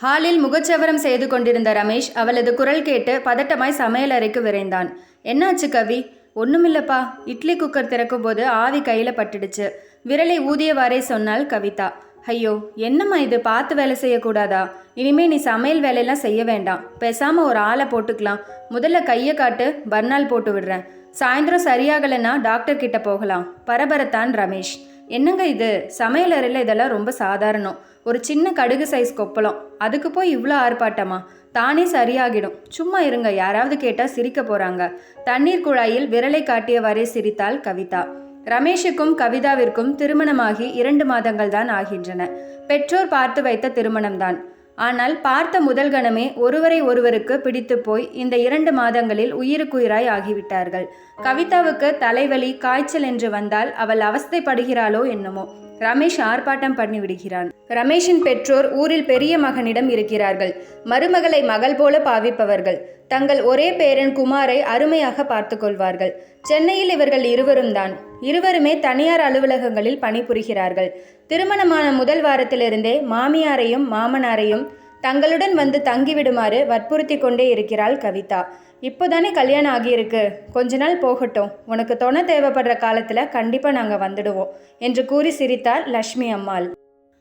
ஹாலில் முகச்சவரம் செய்து கொண்டிருந்த ரமேஷ் அவளது குரல் கேட்டு பதட்டமாய் சமையலறைக்கு விரைந்தான். என்னாச்சு கவி? ஒண்ணுமில்லப்பா. இட்லி குக்கர் திறக்கும்போது ஆவி கையில் பட்டுடுச்சு. விரலை ஊதியவாறே சொன்னாள் கவிதா. ஐயோ என்னம்மா இது? பார்த்து வேலை செய்யக்கூடாதா? இனிமே நீ சமையல் வேலையெல்லாம் செய்ய வேண்டாம். பேசாம ஒரு ஆளை போட்டுக்கலாம். முதல்ல கையை காட்டு பர்னால் போட்டு விடுறேன். சாயந்தரம் சரியாகலைன்னா டாக்டர் கிட்ட போகலாம். பரபரத்தான் ரமேஷ். என்னங்க இது? சமையலறையில் இதெல்லாம் ரொம்ப சாதாரணம். ஒரு சின்ன கடுகு சைஸ் கொப்பளம். அதுக்கு போய் இவ்வளோ ஆர்ப்பாட்டமா? தானே சரியாகிடும். சும்மா இருங்க. யாராவது கேட்டால் சிரிக்க போகிறாங்க தண்ணீர் குழாயில் விரலை காட்டியவாறே சிரித்தாள் கவிதா. ரமேஷுக்கும் கவிதாவிற்கும் திருமணமாகி இரண்டு மாதங்கள் தான் ஆகின்றன. பெற்றோர் பார்த்து வைத்த திருமணம்தான். ஆனால் பார்த்த முதல் கணமே ஒருவரை ஒருவருக்கு பிடித்து போய் இந்த இரண்டு மாதங்களில் உயிருக்குயிராய் ஆகிவிட்டார்கள். கவிதாவுக்கு தலைவலி காய்ச்சல் என்று வந்தால் அவள் அவஸ்தைப்படுகிறாளோ என்னமோ. ரமேஷ் ஆர்ப்பாட்டம் பண்ணி விடுகிறான் ரமேஷின் பெற்றோர் ஊரில் பெரிய மகனிடம் இருக்கிறார்கள். மருமகளை மகள் போல பாவிப்பவர்கள். தங்கள் ஒரே பேரன் குமாரை அருமையாக பார்த்து கொள்வார்கள். சென்னையில் இவர்கள் இருவரும் தான். இருவருமே தனியார் அலுவலகங்களில் பணிபுரிகிறார்கள். திருமணமான முதல் வாரத்திலிருந்தே மாமியாரையும் மாமனாரையும் தங்களுடன் வந்து தங்கிவிடுமாறு வற்புறுத்தி கொண்டே இருக்கிறாள் கவிதா. இப்போதானே கல்யாணம் ஆகியிருக்கு. கொஞ்ச நாள் போகட்டும். உனக்கு துணை தேவைப்படுற காலத்தில் கண்டிப்பாக நாங்கள் வந்துடுவோம். என்று கூறி சிரித்தார் லக்ஷ்மி அம்மாள்.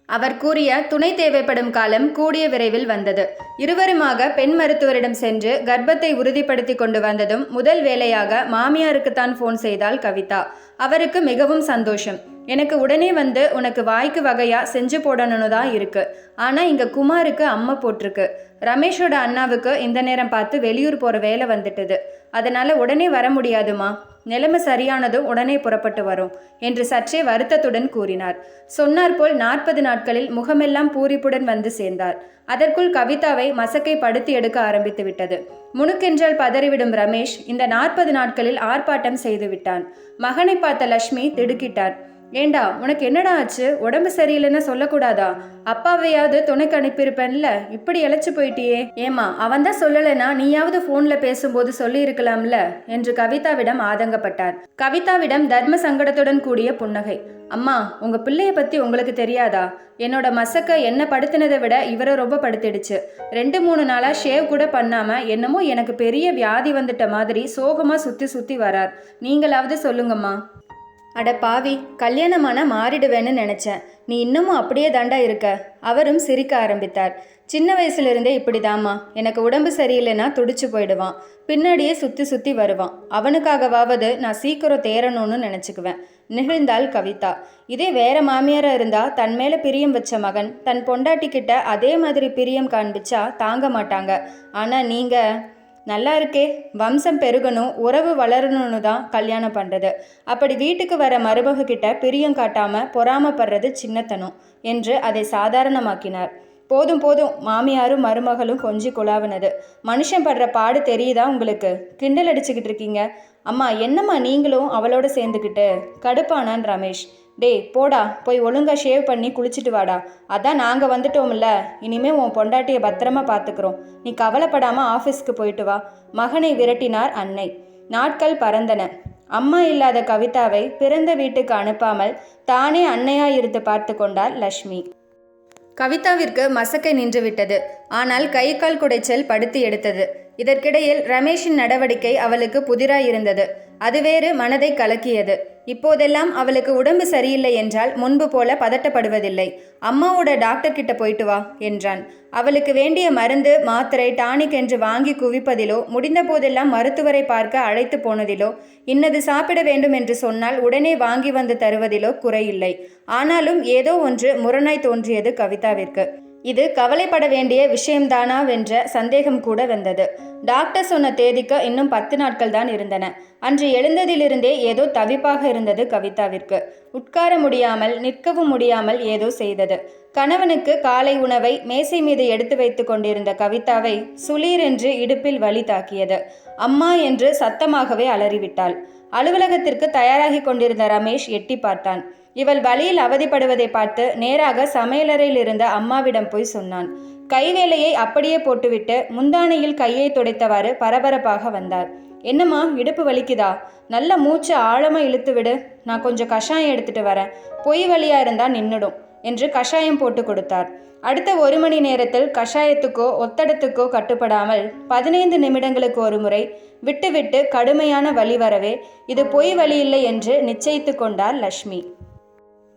அவர் கூறிய துணை தேவைப்படும் காலம் கூடிய விரைவில் வந்தது. இருவருமாக பெண் மருத்துவரிடம் சென்று கர்ப்பத்தை உறுதிப்படுத்தி கொண்டு வந்ததும் முதல் வேலையாக மாமியாருக்குத்தான் ஃபோன் செய்தாள் கவிதா. அவருக்கு மிகவும் சந்தோஷம். எனக்கு உடனே வந்து உனக்கு வாய்க்கு வகையா செஞ்சு போடணும்னு தான் இருக்கு. ஆனா இங்க குமாருக்கு அம்மா போட்டிருக்கு. ரமேஷோட அண்ணாவுக்கு இந்த நேரம் பார்த்து வெளியூர் போற வேலை வந்துட்டது. அதனால உடனே வர முடியாதுமா? நிலைமை சரியானதும் உடனே புறப்பட்டு வரும் என்று சற்றே வருத்தத்துடன் கூறினார். சொன்னார் போல் நாற்பது நாட்களில் முகமெல்லாம் பூரிப்புடன் வந்து சேர்ந்தார். அதற்குள் கவிதாவை மசக்கை படுத்தி எடுக்க ஆரம்பித்து விட்டது. முணுக்கென்றால் பதறிவிடும் ரமேஷ் இந்த நாற்பது நாட்களில் ஆர்ப்பாட்டம் செய்து விட்டான். மகனை பார்த்த லட்சுமி திடுக்கிட்டார். ஏண்டா உனக்கு என்னடா ஆச்சு? உடம்பு சரியில்லைன்னு சொல்லக்கூடாதா? அப்பாவையாவது துணைக்கு அனுப்பியிருப்பேன்ல இப்படி இழைச்சி போயிட்டியே. ஏமா அவன் தான் சொல்லலைன்னா நீயாவது ஃபோனில் பேசும்போது சொல்லி இருக்கலாம்ல என்று கவிதாவிடம் ஆதங்கப்பட்டார். கவிதாவிடம் தர்ம சங்கடத்துடன் கூடிய புன்னகை. அம்மா உங்க பிள்ளைய பத்தி உங்களுக்கு தெரியாதா? என்னோட மசக்க என்ன படுத்தினதை விட இவரை ரொம்ப படுத்திடுச்சு. ரெண்டு மூணு நாளா ஷேவ் கூட பண்ணாம என்னமோ எனக்கு பெரிய வியாதி வந்துட்ட மாதிரி சோகமா சுத்தி சுத்தி வரார். நீங்களாவது சொல்லுங்கம்மா. அட பாவி கல்யாணமான மாறிடுவேன்னு நினச்சேன். நீ இன்னமும் அப்படியே தாண்டா இருக்க. அவரும் சிரிக்க ஆரம்பித்தார். சின்ன வயசுலேருந்தே இப்படிதாம்மா. எனக்கு உடம்பு சரியில்லைன்னா துடிச்சு போயிடுவான். பின்னாடியே சுற்றி சுற்றி வருவான். அவனுக்காகவாவது நான் சீக்கிரம் தேரணும்னு நினச்சிக்குவேன். நிகழ்ந்தாள் கவிதா. இதே வேற மாமியாராக இருந்தால் தன் மேலே பிரியம் வச்ச மகன் தன் பொண்டாட்டி கிட்ட அதே மாதிரி பிரியம் காண்பிச்சா தாங்க மாட்டாங்க. ஆனால் நீங்கள் நல்லா இருக்கே. வம்சம் பெருகணும் உறவு வளரணும்னு தான் கல்யாணம் பண்ணுறது அப்படி வீட்டுக்கு வர மருமக கிட்ட பிரியம் காட்டாமல் பொறாமப்படுறது சின்னத்தனம் என்று அதை சாதாரணமாக்கினார். போதும் போதும் மாமியாரும் மருமகளும் கொஞ்சி குழாவினது. மனுஷன் படுற பாடு தெரியுதா உங்களுக்கு? கிண்டல் அடிச்சுக்கிட்டு இருக்கீங்க. அம்மா என்னம்மா நீங்களும் அவளோட சேர்ந்துக்கிட்டு கடுப்பானான் ரமேஷ். டேய் போடா. போய் ஒழுங்காக ஷேவ் பண்ணி குளிச்சுட்டு வாடா. அதான் நாங்கள் வந்துட்டோம்ல. இனிமே உன் பொண்டாட்டியை பத்திரமா பார்த்துக்கிறோம் நீ கவலைப்படாமல் ஆஃபீஸ்க்கு போயிட்டு வா. மகனை விரட்டினார் அன்னை. நாட்கள் பறந்தன. அம்மா இல்லாத கவிதாவை பிறந்த வீட்டுக்கு அனுப்பாமல் தானே அன்னையாயிருந்து பார்த்து கொண்டார் லக்ஷ்மி. கவிதாவிற்கு மசக்கை நின்றுவிட்டது ஆனால் கை கால் குடைச்சல் படுத்து எடுத்தது. இதற்கிடையில் ரமேஷின் நடவடிக்கை அவளுக்கு புதிராயிருந்தது. அது வேறு மனதை கலக்கியது. இப்போதெல்லாம் அவளுக்கு உடம்பு சரியில்லை என்றால் முன்பு போல பதட்டப்படுவதில்லை. அம்மாவோட டாக்டர் கிட்ட போயிட்டு வா என்றான். அவளுக்கு வேண்டிய மருந்து மாத்திரை டானிக் என்று வாங்கி குவிப்பதிலோ முடிந்த போதெல்லாம் மருத்துவரை பார்க்க அழைத்து போனதிலோ இன்னது சாப்பிட வேண்டும் என்று சொன்னால் உடனே வாங்கி வந்து தருவதிலோ குறையில்லை. ஆனாலும் ஏதோ ஒன்று முரணாய் தோன்றியது கவிதாவிற்கு. இது கவலைப்பட வேண்டிய விஷயம்தானா வென்ற சந்தேகம் கூட வந்தது. டாக்டர் சொன்ன தேதிக்கு இன்னும் பத்து நாட்கள் தான் இருந்தன. அன்று எழுந்ததிலிருந்தே ஏதோ தவிப்பாக இருந்தது கவிதாவிற்கு. உட்கார முடியாமல் நிற்கவும் முடியாமல் ஏதோ செய்தது. கணவனுக்கு காலை உணவை மேசை மீது எடுத்து வைத்து கொண்டிருந்த கவிதாவை சுளீர் என்று இடுப்பில் வலி தாக்கியது. அம்மா என்று சத்தமாகவே அலறிவிட்டாள். அலுவலகத்திற்கு தயாராகி கொண்டிருந்த ரமேஷ் எட்டி பார்த்தான். இவள் வழியில் அவதிப்படுவதை பார்த்து நேராக சமையலறையில் இருந்த அம்மாவிடம் போய் சொன்னான். கைவேலையை அப்படியே போட்டுவிட்டு முந்தானையில் கையை துடைத்தவாறு பரபரப்பாக வந்தார் என்னம்மா இடுப்பு வலிக்குதா? நல்ல மூச்சு ஆழமா இழுத்து விடு நான் கொஞ்சம் கஷாயம் எடுத்துட்டு வரேன். பொய் வழியா இருந்தா நின்னுடும் என்று கஷாயம் போட்டு கொடுத்தார். அடுத்த ஒரு மணி நேரத்தில் கஷாயத்துக்கோ ஒத்தடத்துக்கோ கட்டுப்படாமல் பதினைந்து நிமிடங்களுக்கு ஒரு முறை விட்டுவிட்டு கடுமையான வழி வரவே இது பொய் வலி இல்லை என்று நிச்சயித்து கொண்டார் லக்ஷ்மி.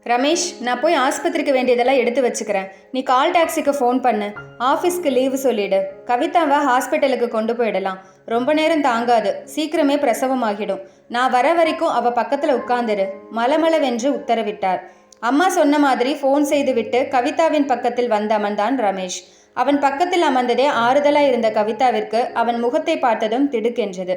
ரமேஷ் நான் போய் ஆஸ்பத்திரிக்கு வேண்டியதெல்லாம் எடுத்து வச்சுக்கிறேன். நீ கால் டாக்ஸிக்கு ஃபோன் பண்ணு. ஆஃபீஸ்க்கு லீவு சொல்லிடு. கவிதாவை ஹாஸ்பிட்டலுக்கு கொண்டு போயிடலாம். ரொம்ப நேரம் தாங்காது. சீக்கிரமே பிரசவமாகிடும் நான் வர வரைக்கும் அவ பக்கத்தில் உட்கார்ந்துரு. மலமளவென்று உத்தரவிட்டார். அம்மா சொன்ன மாதிரி ஃபோன் செய்துவிட்டு கவிதாவின் பக்கத்தில் வந்த அமர்ந்தான் ரமேஷ். அவன் பக்கத்தில் அமர்ந்ததே ஆறுதலாய் இருந்த கவிதாவிற்கு அவன் முகத்தை பார்த்ததும் திடுக்கென்றது.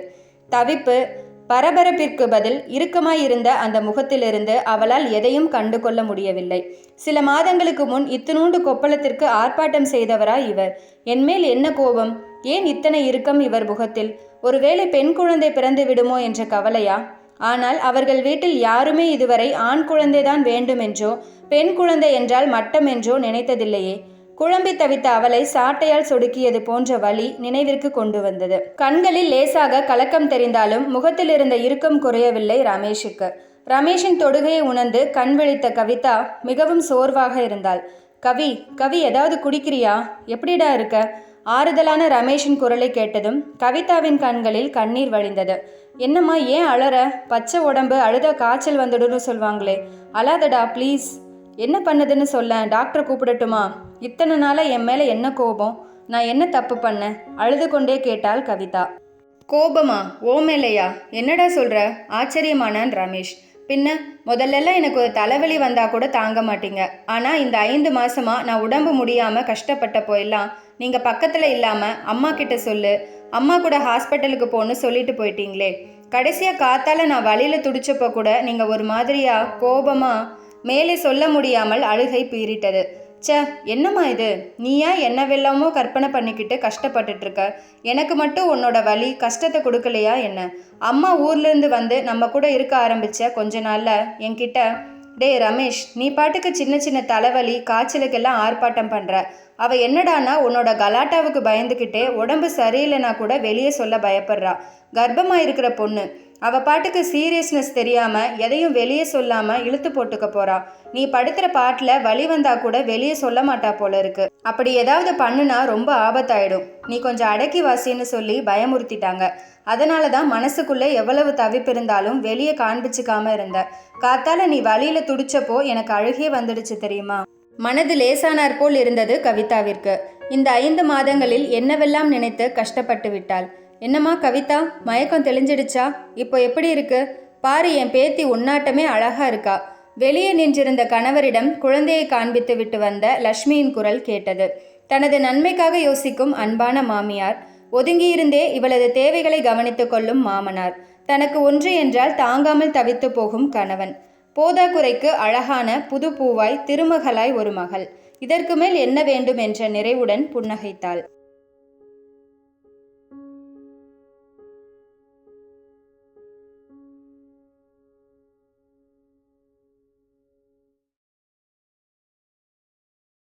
தவிப்பு பரபரப்பிற்கு பதில் இறுக்கமாயிருந்த அந்த முகத்திலிருந்து அவளால் எதையும் கண்டு கொள்ள முடியவில்லை. சில மாதங்களுக்கு முன் இத்தினூண்டு கொப்பளத்திற்கு ஆர்ப்பாட்டம் செய்தவரா இவர்? என்மேல் என்ன கோபம்? ஏன் இத்தனை இறுக்கம் இவர் முகத்தில்? ஒருவேளை பெண் குழந்தை பிறந்து விடுமோ என்ற கவலையா? ஆனால் அவர்கள் வீட்டில் யாருமே இதுவரை ஆண் குழந்தைதான் வேண்டுமென்றோ பெண் குழந்தை என்றால் மட்டம் என்றோ நினைத்ததில்லையே. குழம்பி தவித்த அவளை சாட்டையால் சொடுக்கியது போன்ற வழி நினைவிற்கு கொண்டு வந்தது. கண்களில் லேசாக கலக்கம் தெரிந்தாலும் முகத்தில் இருந்த இறுக்கம் குறையவில்லை ரமேஷுக்கு. ரமேஷின் தொடுகையை உணர்ந்து கண் விழித்த கவிதா மிகவும் சோர்வாக இருந்தாள். கவி கவி ஏதாவது குடிக்கிறியா? எப்படிடா இருக்க ஆறுதலான ரமேஷின் குரலை கேட்டதும் கவிதாவின் கண்களில் கண்ணீர் வழிந்தது. என்னம்மா ஏன் அழற பச்சை உடம்பு அழுத காய்ச்சல் வந்துடுன்னு சொல்லுவாங்களே அழாதடா ப்ளீஸ் என்ன பண்ணுதுன்னு சொல்ல டாக்டரை கூப்பிடட்டுமா? இத்தனை நாளாக என் மேலே என்ன கோபம்? நான் என்ன தப்பு பண்ணேன்? அழுது கொண்டே கேட்டாள் கவிதா. கோபமா? ஓ மேலையா? என்னடா சொல்கிற ஆச்சரியமானான் ரமேஷ். பின்ன முதல்லலாம் எனக்கு ஒரு தலைவலி வந்தால் கூட தாங்க மாட்டீங்க. ஆனால் இந்த ஐந்து மாதமாக நான் உடம்பு முடியாமல் கஷ்டப்பட்ட போயெல்லாம் நீங்கள் பக்கத்தில் இல்லாமல் அம்மா கிட்ட சொல்லு. அம்மா கூட ஹாஸ்பிட்டலுக்கு போன்னு சொல்லிட்டு போயிட்டீங்களே. கடைசியாக காத்தால நான் வழியில் துடிச்சப்போ கூட நீங்கள் ஒரு மாதிரியாக கோபமாக மேலே சொல்ல முடியாமல் அழுகை பீறிட்டது. ச என்னம்மா இது? நீயா என்னவெல்லாமோ கற்பனை பண்ணிக்கிட்டு கஷ்டப்பட்டுட்டு இருக்க எனக்கு மட்டும் உன்னோட வலி கஷ்டத்தை கொடுக்கலையா என்ன? அம்மா ஊர்லேருந்து வந்து நம்ம கூட இருக்க ஆரம்பிச்ச கொஞ்ச நாளில் என்கிட்ட டேய் ரமேஷ் நீ பாட்டுக்கு சின்ன சின்ன தலைவலி காய்ச்சலுக்கெல்லாம் ஆர்ப்பாட்டம் பண்ணுற அவள் என்னடானா உன்னோட கலாட்டாவுக்கு பயந்துக்கிட்டே உடம்பு சரியில்லைனா கூட வெளியே சொல்ல பயப்படுறா. கர்ப்பமாக இருக்கிற பொண்ணு. அவ பாட்டுக்கு சீரியஸ்னஸ் தெரியாமல் எதையும் வெளியே சொல்லாமல் இழுத்து போட்டுக்க போறா. நீ படுத்துகிற பாட்டில் வழி வந்தால் கூட வெளியே சொல்ல மாட்டா போல இருக்கு. அப்படி ஏதாவது பண்ணுனா ரொம்ப ஆபத்தாயிடும். நீ கொஞ்சம் அடக்கி வாசின்னு சொல்லி பயமுறுத்திட்டாங்க. அதனால தான் மனசுக்குள்ளே எவ்வளவு தவிப்பு இருந்தாலும் வெளியே காண்பிச்சுக்காம இருந்த. காத்தால நீ வழியில துடிச்சப்போ எனக்கு அழுகே வந்துடுச்சு தெரியுமா? மனது லேசானார் போல் இருந்தது கவிதாவிற்கு. இந்த ஐந்து மாதங்களில் என்னவெல்லாம் நினைத்து கஷ்டப்பட்டு விட்டாள்? என்னம்மா கவிதா? மயக்கம் தெளிஞ்சிடுச்சா? இப்போ எப்படி இருக்கு? பாரு என் பேத்தி உன்னாட்டமே அழகா இருக்கா. வெளியே நின்றிருந்த கணவரிடம் குழந்தையை காண்பித்து விட்டு வந்த லக்ஷ்மியின் குரல் கேட்டது. தனது நன்மைக்காக யோசிக்கும் அன்பான மாமியார் ஒதுங்கியிருந்தே இவளது தேவைகளை கவனித்துக் கொள்ளும் மாமனார். தனக்கு ஒன்று என்றால் தாங்காமல் தவித்து போகும் கணவன். போதாக்குறைக்கு அழகான புது பூவாய் திருமகளாய் ஒரு மகள். இதற்கு மேல் என்ன வேண்டும் என்ற நிறைவுடன் புன்னகைத்தாள்.